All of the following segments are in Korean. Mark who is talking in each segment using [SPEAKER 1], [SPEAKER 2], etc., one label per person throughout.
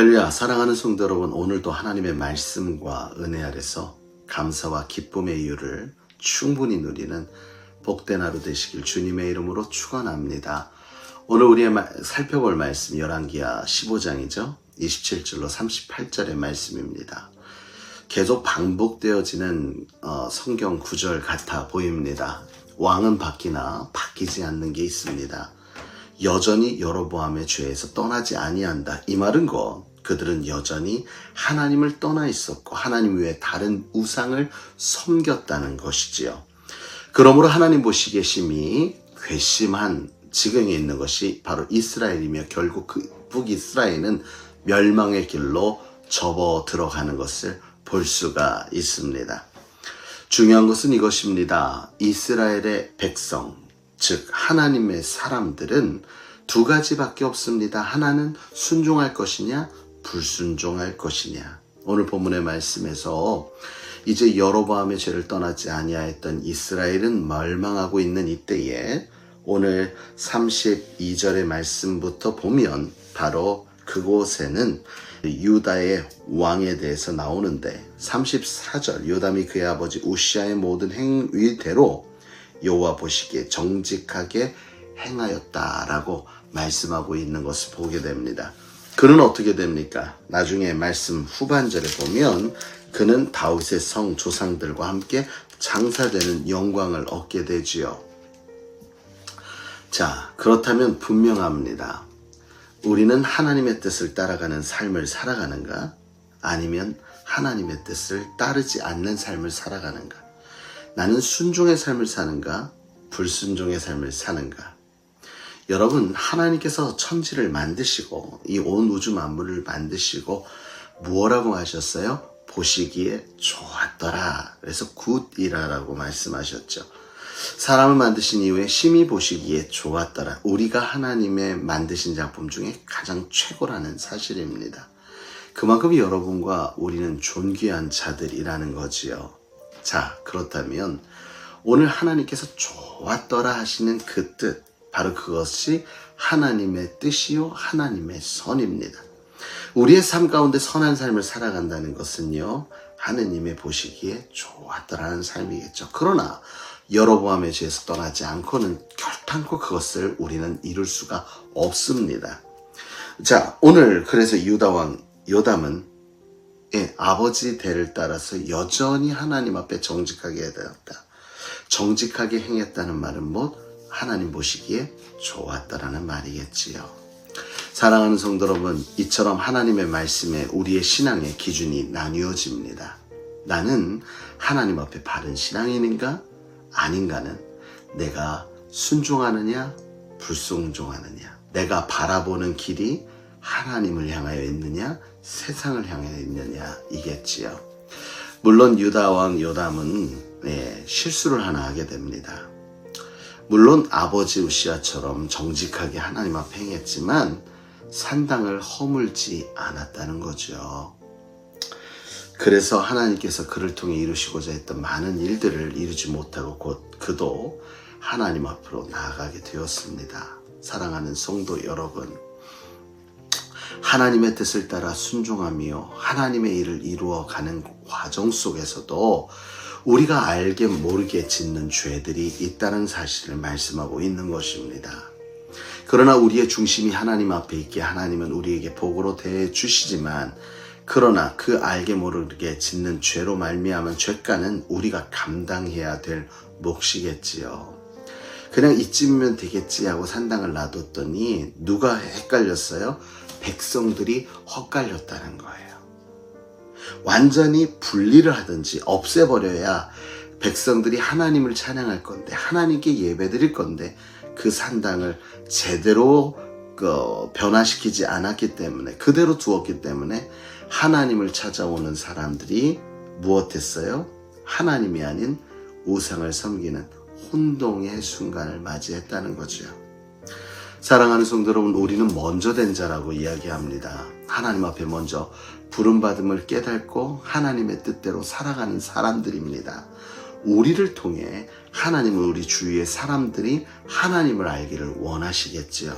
[SPEAKER 1] 할렐루야 사랑하는 성도 여러분 오늘도 하나님의 말씀과 은혜 아래서 감사와 기쁨의 이유를 충분히 누리는 복된 하루 되시길 주님의 이름으로 축원합니다. 오늘 우리의 마- 살펴볼 말씀 열왕기야 15장이죠. 27절로 38절의 말씀입니다. 계속 반복되어지는 어, 성경 구절 같아 보입니다. 왕은 바뀌나 바뀌지 않는 게 있습니다. 여전히 여로보암의 죄에서 떠나지 아니한다. 이 말은 거 그들은 여전히 하나님을 떠나 있었고 하나님 외에 다른 우상을 섬겼다는 것이지요. 그러므로 하나님 보시기에 심히 괘씸한 지경에 있는 것이 바로 이스라엘이며 결국 그 북이스라엘은 멸망의 길로 접어 들어가는 것을 볼 수가 있습니다. 중요한 것은 이것입니다. 이스라엘의 백성, 즉 하나님의 사람들은 두 가지밖에 없습니다. 하나는 순종할 것이냐, 불순종할 것이냐. 오늘 본문의 말씀에서 이제 여로보암의 죄를 떠나지 아니하였던 이스라엘은 멸망하고 있는 이때에 오늘 32절의 말씀부터 보면 바로 그곳에는 유다의 왕에 대해서 나오는데 34절 요담이 그의 아버지 우시아의 모든 행위대로 여호와 보시기에 정직하게 행하였다라고 말씀하고 있는 것을 보게 됩니다. 그는 어떻게 됩니까? 나중에 말씀 후반절에 보면 그는 다윗의 성 조상들과 함께 장사되는 영광을 얻게 되지요. 자, 그렇다면 분명합니다. 우리는 하나님의 뜻을 따라가는 삶을 살아가는가? 아니면 하나님의 뜻을 따르지 않는 삶을 살아가는가? 나는 순종의 삶을 사는가? 불순종의 삶을 사는가? 여러분, 하나님께서 천지를 만드시고 이 온 우주 만물을 만드시고 무엇라고 하셨어요? 보시기에 좋았더라. 그래서 굿이라라고 말씀하셨죠. 사람을 만드신 이후에 심히 보시기에 좋았더라. 우리가 하나님의 만드신 작품 중에 가장 최고라는 사실입니다. 그만큼 여러분과 우리는 존귀한 자들이라는 거지요. 자, 그렇다면 오늘 하나님께서 좋았더라 하시는 그 뜻, 바로 그것이 하나님의 뜻이요, 하나님의 선입니다. 우리의 삶 가운데 선한 삶을 살아간다는 것은요, 하느님의 보시기에 좋았더라는 삶이겠죠. 그러나 여로보암의 죄에서 떠나지 않고는 결탄코 그것을 우리는 이룰 수가 없습니다. 자, 오늘 그래서 유다 왕 요담은 예, 아버지 대를 따라서 여전히 하나님 앞에 정직하게 되었다. 정직하게 행했다는 말은 뭐 하나님 보시기에 좋았다라는 말이겠지요. 사랑하는 성도 여러분, 이처럼 하나님의 말씀에 우리의 신앙의 기준이 나뉘어집니다. 나는 하나님 앞에 바른 신앙인인가? 아닌가는 내가 순종하느냐, 불순종하느냐, 내가 바라보는 길이 하나님을 향하여 있느냐, 세상을 향하여 있느냐, 이겠지요. 물론 유다왕 요담은 네, 실수를 하나 하게 됩니다. 물론 아버지 우시아처럼 정직하게 하나님 앞에 행했지만 산당을 허물지 않았다는 거죠. 그래서 하나님께서 그를 통해 이루시고자 했던 많은 일들을 이루지 못하고 곧 그도 하나님 앞으로 나아가게 되었습니다. 사랑하는 성도 여러분, 하나님의 뜻을 따라 순종하며 하나님의 일을 이루어 가는 과정 속에서도 우리가 알게 모르게 짓는 죄들이 있다는 사실을 말씀하고 있는 것입니다. 그러나 우리의 중심이 하나님 앞에 있게 하나님은 우리에게 복으로 대해 주시지만 그러나 그 알게 모르게 짓는 죄로 말미암은 죄가는 우리가 감당해야 될 몫이겠지요. 그냥 이쯤이면 되겠지 하고 산당을 놔뒀더니 누가 헷갈렸어요? 백성들이 헛갈렸다는 거예요. 완전히 분리를 하든지 없애버려야 백성들이 하나님을 찬양할 건데 하나님께 예배드릴 건데 그 산당을 제대로 그 변화시키지 않았기 때문에 그대로 두었기 때문에 하나님을 찾아오는 사람들이 무엇했어요? 하나님이 아닌 우상을 섬기는 혼동의 순간을 맞이했다는 거죠. 사랑하는 성도 여러분, 우리는 먼저 된 자라고 이야기합니다. 하나님 앞에 먼저 부름받음을 깨닫고 하나님의 뜻대로 살아가는 사람들입니다. 우리를 통해 하나님은 우리 주위의 사람들이 하나님을 알기를 원하시겠지요.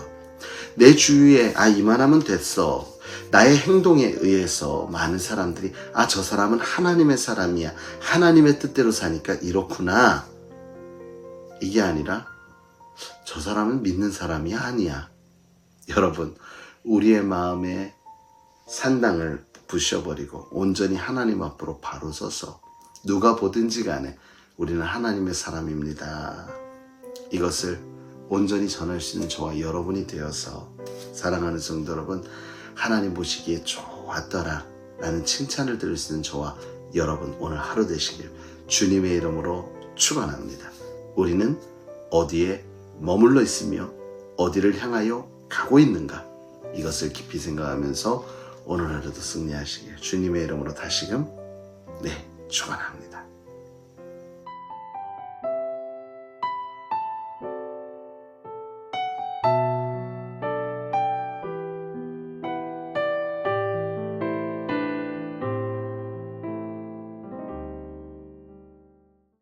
[SPEAKER 1] 내 주위에 아 이만하면 됐어. 나의 행동에 의해서 많은 사람들이 아, 저 사람은 하나님의 사람이야. 하나님의 뜻대로 사니까 이렇구나. 이게 아니라 저 사람은 믿는 사람이 아니야. 여러분, 우리의 마음에 산당을 부셔버리고 온전히 하나님 앞으로 바로 서서 누가 보든지 간에 우리는 하나님의 사람입니다. 이것을 온전히 전할 수 있는 저와 여러분이 되어서 사랑하는 성도 여러분, 하나님 보시기에 좋았더라 라는 칭찬을 들을 수 있는 저와 여러분 오늘 하루 되시길 주님의 이름으로 축원합니다. 우리는 어디에 머물러 있으며 어디를 향하여 가고 있는가 이것을 깊이 생각하면서 오늘 하루도 승리하시길 주님의 이름으로 다시금 네 축원합니다.